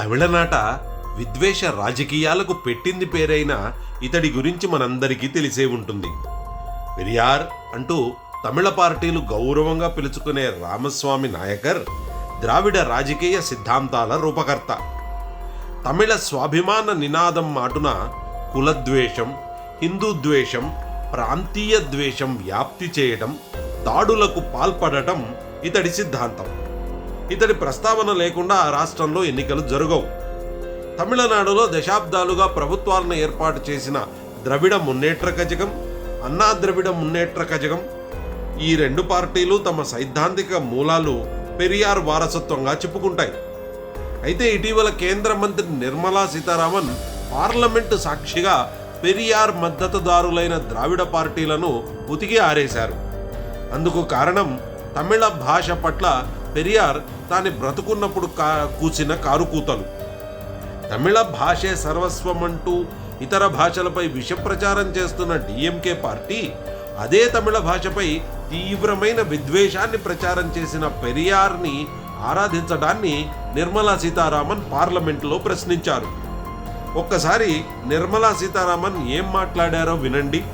తమిళనాట విద్వేష రాజకీయాలకు పెట్టింది పేరైన ఇతడి గురించి మనందరికీ తెలిసే ఉంటుంది. పెరియార్ అంటూ తమిళ పార్టీలు గౌరవంగా పిలుచుకునే రామస్వామి నాయకర్ ద్రావిడ రాజకీయ సిద్ధాంతాల రూపకర్త. తమిళ స్వాభిమాన నినాదం మాటున కులద్వేషం హిందూ ద్వేషం ప్రాంతీయ ద్వేషం వ్యాప్తి చేయడం దాడులకు పాల్పడటం ఇతడి సిద్ధాంతం. ఇతడి ప్రస్తావన లేకుండా ఆ రాష్ట్రంలో ఎన్నికలు జరగవు. తమిళనాడులో దశాబ్దాలుగా ప్రభుత్వాలను ఏర్పాటు చేసిన ద్రవిడ మున్నేట్ర కజగం అన్నా ద్రవిడ మున్నేట్ర కజగం ఈ రెండు పార్టీలు తమ సైద్ధాంతిక మూలాలు పెరియార్ వారసత్వంగా చెప్పుకుంటాయి. అయితే ఇటీవల కేంద్ర మంత్రి నిర్మలా సీతారామన్ పార్లమెంటు సాక్షిగా పెరియార్ మద్దతుదారులైన ద్రావిడ పార్టీలను ఉతికి ఆరేశారు. అందుకు కారణం తమిళ భాష పట్ల పెరియార్ తాను బ్రతుకున్నప్పుడు కా కూసిన కారుకూతలు తమిళ భాషే సర్వస్వం అంటూ ఇతర భాషలపై విషప్రచారం చేస్తున్న డిఎంకే పార్టీ అదే తమిళ భాషపై తీవ్రమైన విద్వేషాన్ని ప్రచారం చేసిన పెరియార్ని ఆరాధించడాన్ని నిర్మలా సీతారామన్ పార్లమెంటులో ప్రశ్నించారు. ఒక్కసారి నిర్మలా సీతారామన్ ఏం మాట్లాడారో వినండి.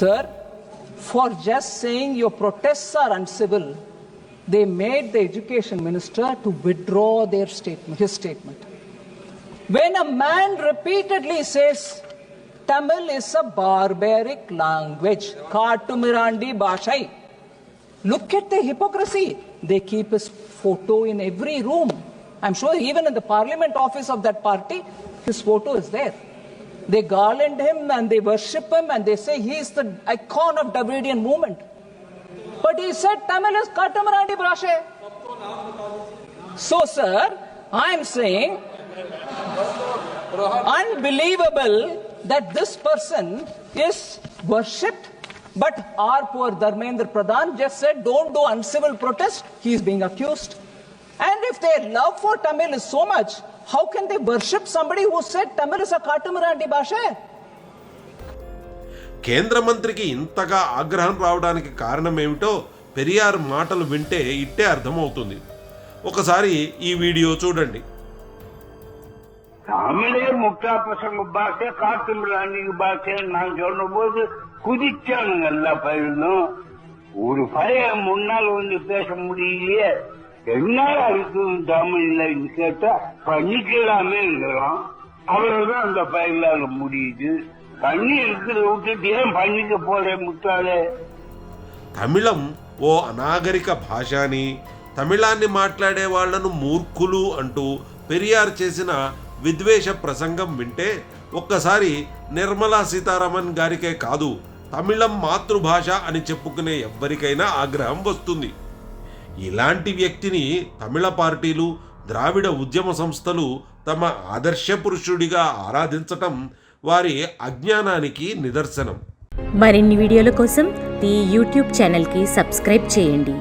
Sir far just saying your protests are uncivil, they made the education minister to withdraw their statement, his statement. When a man repeatedly says Tamil is a barbaric language, Katumirandi Bashai, look at the hypocrisy. They keep his photo in every room. I'm sure even in the parliament office of that party, his photo is there. They garland him and they worship him and they say he is the icon of Dravidian movement. But he said Tamil is Katamarandi Brashe. So, sir, I'm saying unbelievable that this person is worshipped. But our poor Dharmendra Pradhan just said, don't do uncivil protest. He is being accused. And if their love for Tamil is so much, how can they worship somebody who said Tamil is a Katamarandi Bhasha? కేంద్ర మంత్రికి ఇంతగా ఆగ్రహం రావడానికి కారణం ఏమిటో పెరియార్ మాటలు వింటే ఇట్టే అర్థమవుతుంది ఒకసారి ఈ వీడియో చూడండి தமிழே முட்டா பசங்க பாஷை காட்டு மிராண்டிங்க பாஷை நான் சொன்னபோது குதிச்சானுங்க எல்லா பயிலும் ஒரு பையன் முன்னால் வந்து பேச முடியலையே என்ன இருக்குது தமிழ்ல கேட்டா பண்ணிக்கலாமேங்கிறான் அவ்வளவுதான் அந்த பயிலால முடியுது பண்ணி இருக்கிறத விட்டுட்டு ஏன் பண்ணிக்க போறே முட்டாளே తమిళం ఓ అనాగరిక భాష అని తమిళాన్ని మాట్లాడే వాళ్లను మూర్ఖులు అంటూ పెరియార్ చేసిన విద్వేష ప్రసంగం వింటే ఒక్కసారి నిర్మలా సీతారామన్ గారికే కాదు తమిళం మాతృభాష అని చెప్పుకునే ఎవ్వరికైనా ఆగ్రహం వస్తుంది ఇలాంటి వ్యక్తిని తమిళ పార్టీలు ద్రావిడ ఉద్యమ సంస్థలు తమ ఆదర్శ పురుషుడిగా ఆరాధించటం వారి అజ్ఞానానికి నిదర్శనం. మరిన్ని వీడియోల కోసం ఈ యూట్యూబ్ ఛానల్కి సబ్స్క్రైబ్ చేయండి.